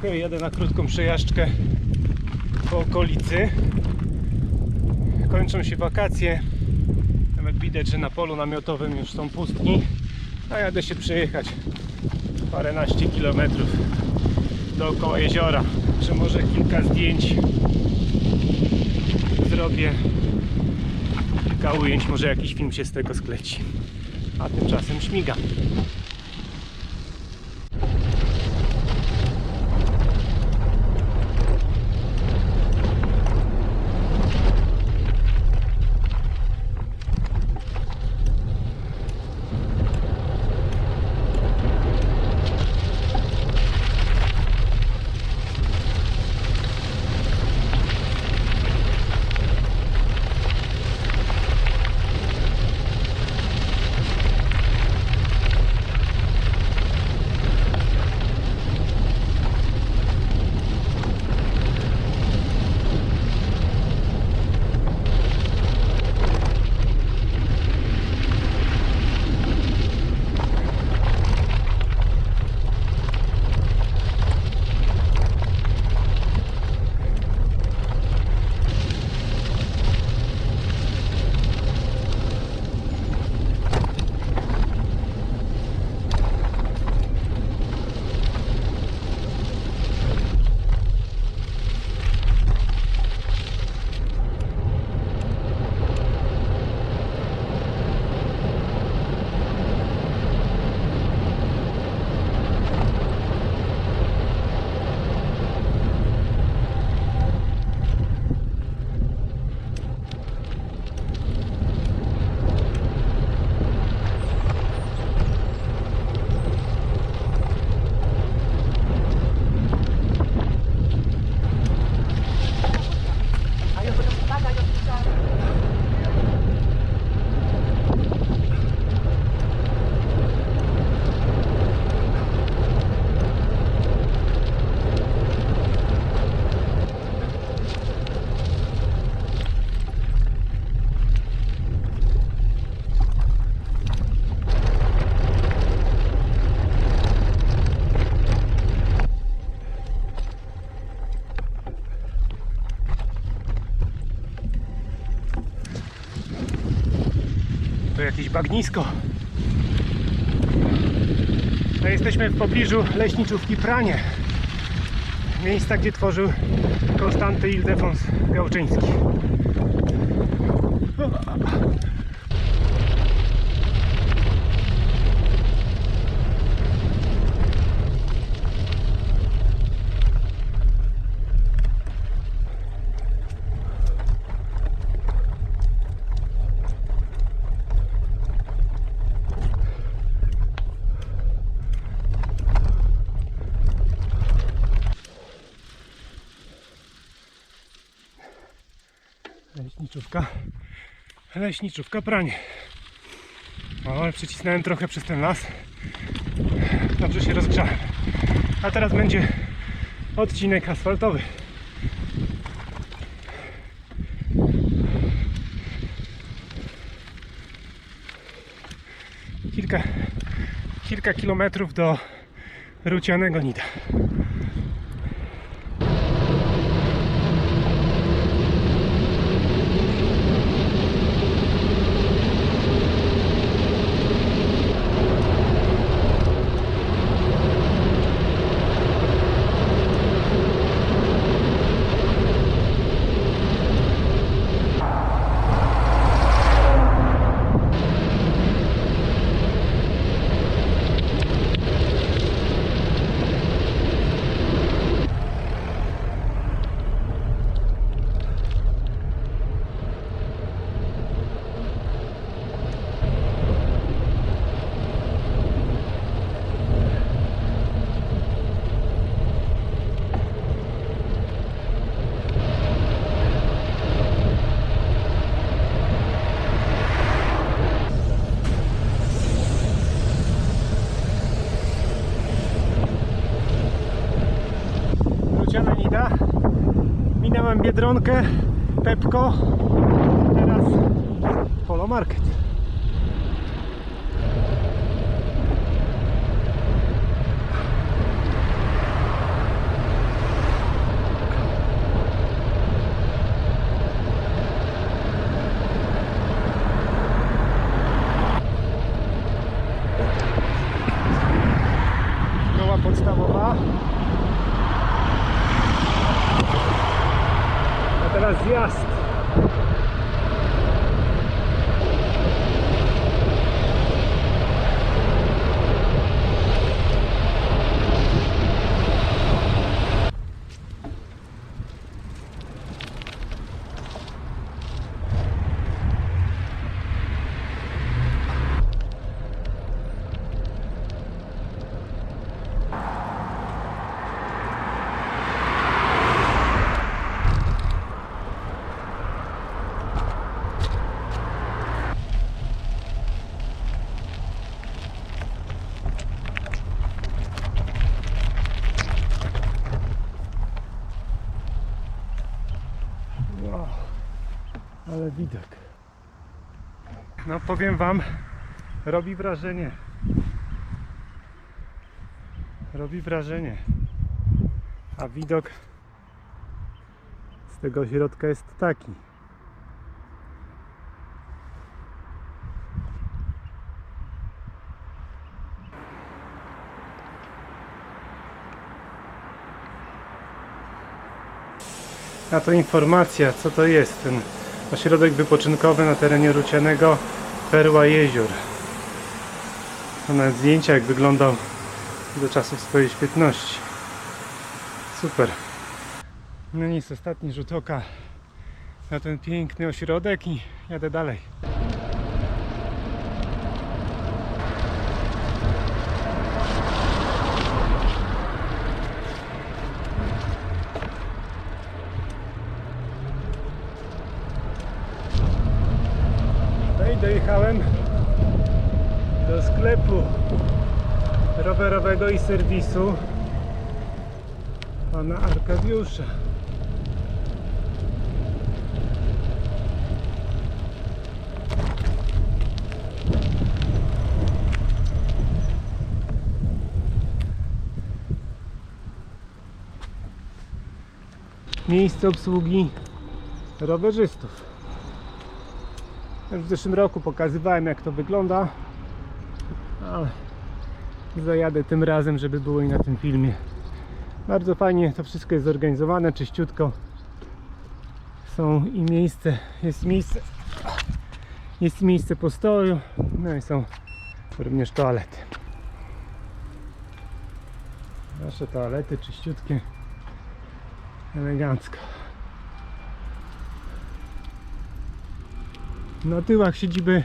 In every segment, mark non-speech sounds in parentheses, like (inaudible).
trochę, jadę na krótką przejażdżkę po okolicy. Kończą się wakacje. Nawet widać, że na polu namiotowym już są pustki. A jadę się przejechać paręnaście kilometrów dookoła jeziora. Czy może kilka zdjęć zrobię. Kilka ujęć, może jakiś film się z tego skleci. A tymczasem śmigam. Jakieś bagnisko. A jesteśmy w pobliżu leśniczówki Pranie. Miejsca, gdzie tworzył Konstanty Ildefons Gałczyński. Leśniczówka. Leśniczówka pranie. O, ale przycisnąłem trochę przez ten las. Dobrze się rozgrzałem. A teraz będzie odcinek asfaltowy. Kilka, kilka kilometrów do Rucianego Nida. Biedronkę, Pepko. Teraz Polo Market. zjazd. Widok. No powiem wam, robi wrażenie. Robi wrażenie. A widok z tego środka jest taki. A to informacja, co to jest ten ośrodek wypoczynkowy na terenie Rucianego Perła Jezior. To nawet zdjęcia jak wyglądał do czasów swojej świetności. Super. No nic, ostatni rzut oka na ten piękny ośrodek i jadę dalej. No i dojechałem do sklepu rowerowego i serwisu pana Arkadiusza. Miejsce obsługi rowerzystów. Już w zeszłym roku pokazywałem jak to wygląda, ale zajadę tym razem, żeby było i na tym filmie. Bardzo fajnie to wszystko jest zorganizowane, czyściutko. Są i miejsce, jest miejsce, jest miejsce postoju, no i są również toalety. Nasze toalety czyściutkie, elegancko. Na tyłach siedziby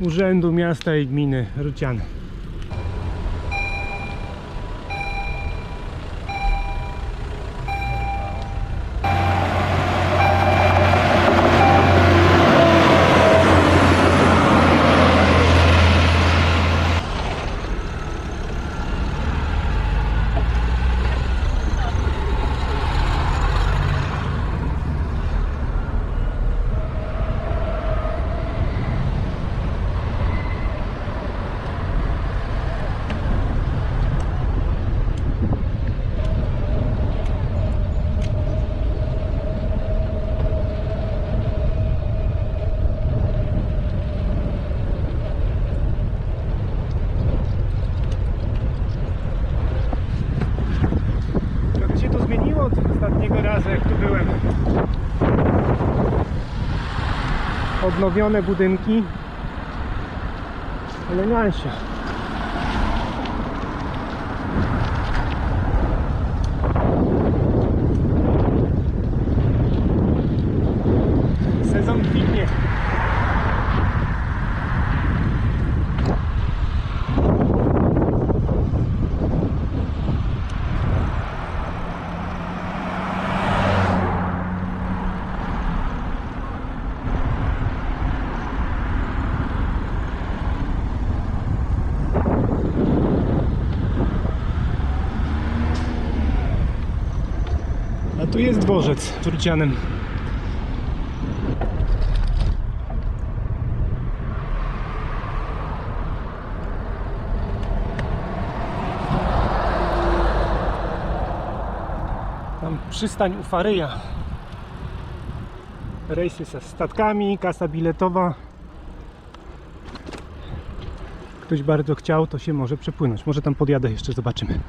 Urzędu Miasta i Gminy Ruciany. Trochę się to zmieniło od ostatniego razu, jak tu byłem. Odnowione budynki. Elegancja. Tu jest dworzec Turcianem. Tam przystań u Faryja. Rejsy ze statkami, kasa biletowa. Ktoś bardzo chciał, to się może przepłynąć. Może tam podjadę jeszcze, zobaczymy.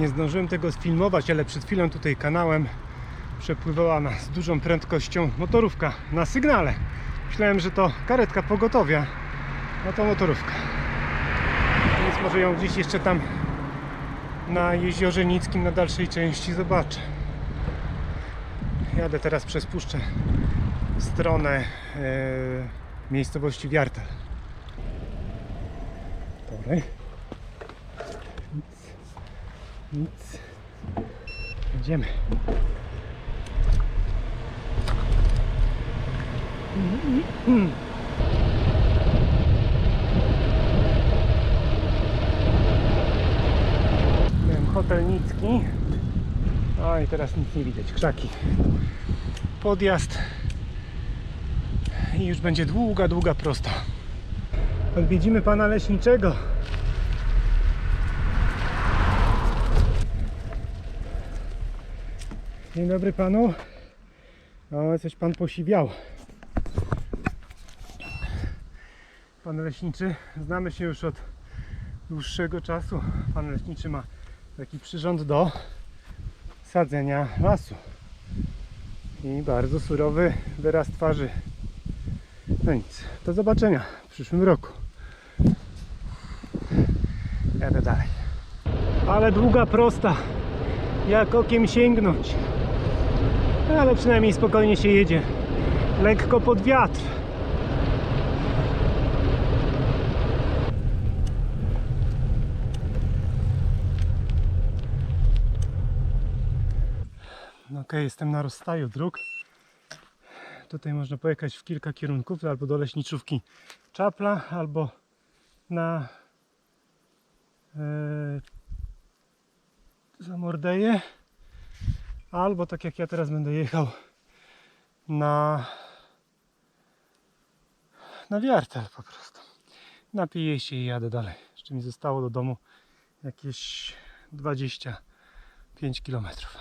Nie zdążyłem tego sfilmować, ale przed chwilą tutaj kanałem przepływała na, z dużą prędkością motorówka na sygnale. Myślałem, że to karetka pogotowia, no to motorówka. Więc może ją gdzieś jeszcze tam na jeziorze Nickim na dalszej części zobaczę. Jadę teraz przez puszczę w stronę e, miejscowości Wiartel. Tory. Nic. Idziemy. Miałem hotel Nicki. O i teraz nic nie widać. Krzaki. Podjazd. I już będzie długa, długa prosta. Odwiedzimy pana leśniczego. Dzień dobry panu. O, coś pan posiwiał. Pan leśniczy, znamy się już od dłuższego czasu. Pan leśniczy ma taki przyrząd do sadzenia lasu. I bardzo surowy wyraz twarzy. No nic, do zobaczenia w przyszłym roku. Jadę dalej. Ale długa, prosta. Jak okiem sięgnąć. Ale przynajmniej spokojnie się jedzie. Lekko pod wiatr. No Okej, jestem na rozstaju dróg. Tutaj można pojechać w kilka kierunków, albo do leśniczówki Czapla, albo na Zamordeje, albo tak jak ja teraz będę jechał na na Wiartel po prostu. Napiję się i jadę dalej. Jeszcze mi zostało do domu jakieś 25 kilometrów.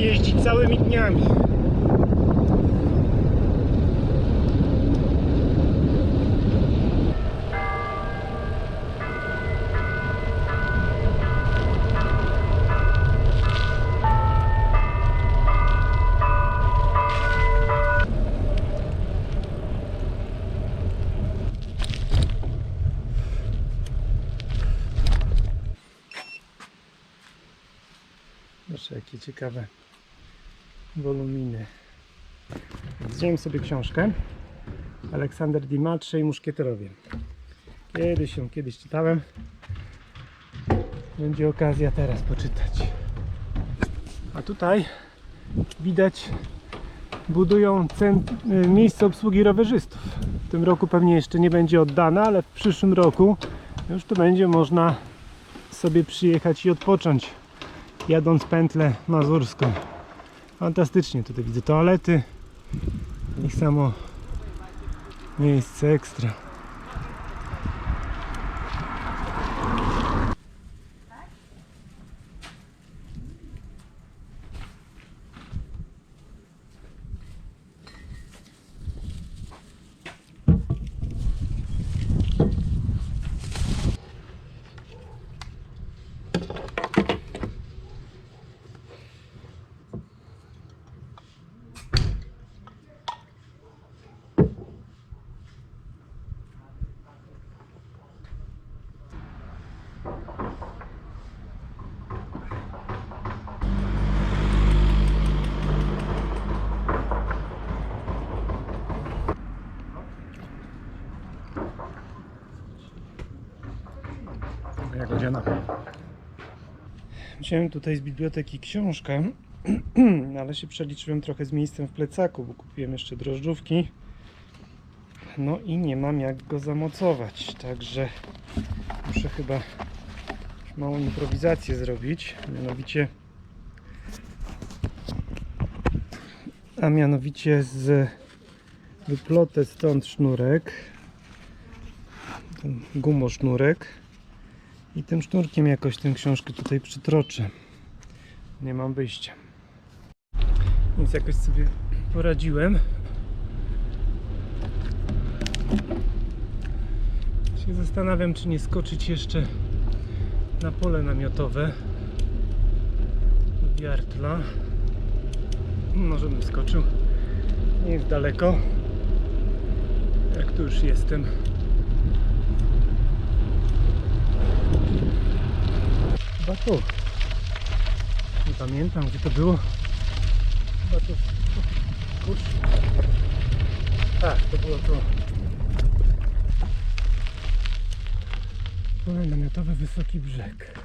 Tak jeździć całymi dniami. Proszę, jakie ciekawe woluminy. Wziąłem sobie książkę Aleksander Dumas, Trzej Muszkieterowie. Kiedyś ją kiedyś czytałem. Będzie okazja teraz poczytać. A tutaj widać budują y, miejsce obsługi rowerzystów. W tym roku pewnie jeszcze nie będzie oddane, ale w przyszłym roku już tu będzie można sobie przyjechać i odpocząć jadąc pętlę mazurską. Fantastycznie tutaj widzę toalety i samo miejsce ekstra. Wziąłem tutaj z biblioteki książkę, (clears throat) ale się przeliczyłem trochę z miejscem w plecaku, bo kupiłem jeszcze drożdżówki. No i nie mam jak go zamocować, także muszę chyba małą improwizację zrobić, mianowicie a mianowicie z wyplotę stąd sznurek ten gumosznurek i tym sznurkiem jakoś tę książkę tutaj przytroczę. Nie mam wyjścia. Więc jakoś sobie poradziłem. Się zastanawiam czy nie skoczyć jeszcze na pole namiotowe. Wiertla. Może bym skoczył. Nie jest daleko. Jak tu już jestem chyba tu. Nie pamiętam gdzie to było. Chyba tu. Kurczę. Tak to było to pole namiotowe Wysoki Brzeg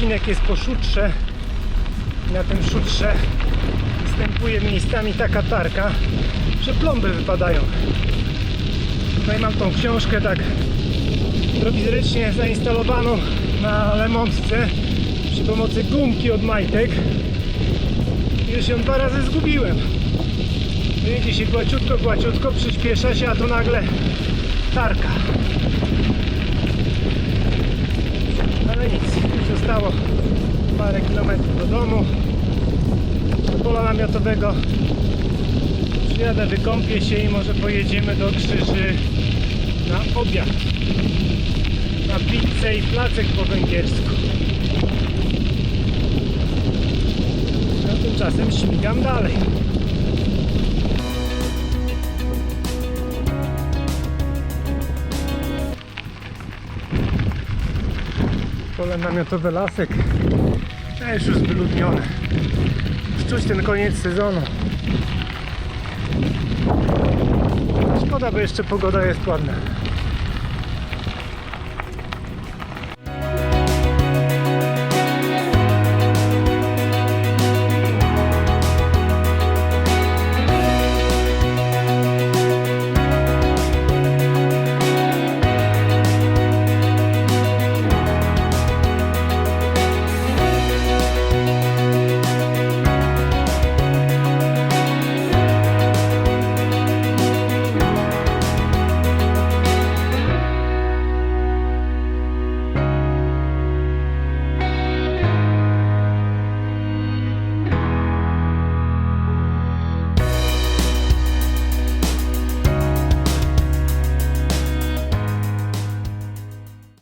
odcinek jest po szutrze. Na tym szutrze występuje miejscami taka tarka, że plomby wypadają. Tutaj mam tą książkę tak prowizorycznie zainstalowaną na lemontce przy pomocy gumki od majtek. Już ją dwa razy zgubiłem. Jedzie się głaciutko, głaciutko, przyspiesza się, a tu nagle tarka. Ale nic, zostało parę kilometrów do domu, do pola namiotowego. Przyjadę, wykąpię się i może pojedziemy do Krzyży na obiad. Na pizzę i placek po węgiersku. A tymczasem śmigam dalej. Pole namiotowe lasek też już wyludnione. Czuć ten koniec sezonu. Szkoda, bo jeszcze pogoda jest ładna.